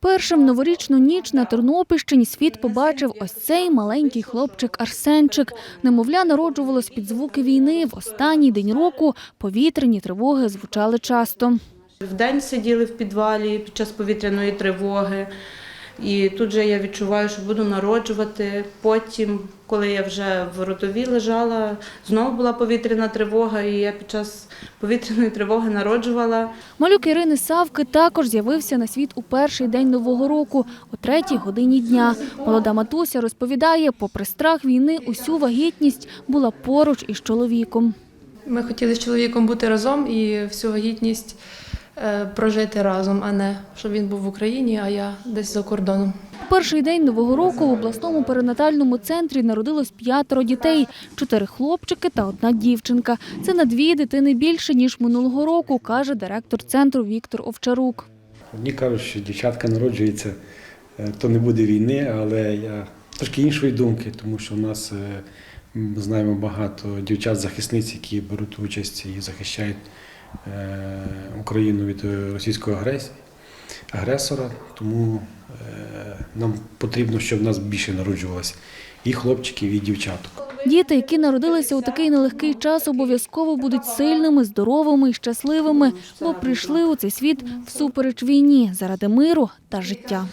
Першим новорічну ніч на Тернопільщині світ побачив ось цей маленький хлопчик Арсенчик. Немовля народжувалось під звуки війни. В останній день року повітряні тривоги звучали часто. Вдень сиділи в підвалі під час повітряної тривоги. І тут же я відчуваю, що буду народжувати. Потім, коли я вже в ротові лежала, знову була повітряна тривога, і я під час повітряної тривоги народжувала. Малюк Ірини Савки також з'явився на світ у перший день нового року, о третій годині дня. Молода матуся розповідає, попри страх війни, усю вагітність була поруч із чоловіком. Ми хотіли з чоловіком бути разом і всю вагітність прожити разом, а не щоб він був в Україні, а я десь за кордоном. Перший день нового року в обласному перинатальному центрі народилось п'ятеро дітей, чотири хлопчики та одна дівчинка. Це на дві дитини більше ніж минулого року, каже директор центру Віктор Овчарук. Одні кажуть, що дівчатка народжується, е, то не буде війни, але я трошки іншої думки, тому що в нас е, ми знаємо багато дівчат-захисниць, які беруть участь і захищають е, Україну від е, російської агресії, агресора. Тому е, нам потрібно, щоб нас більше народжувалося і хлопчиків, і дівчаток. Діти, які народилися у такий нелегкий час, обов'язково будуть сильними, здоровими і щасливими, бо прийшли у цей світ всупереч війні заради миру та життя.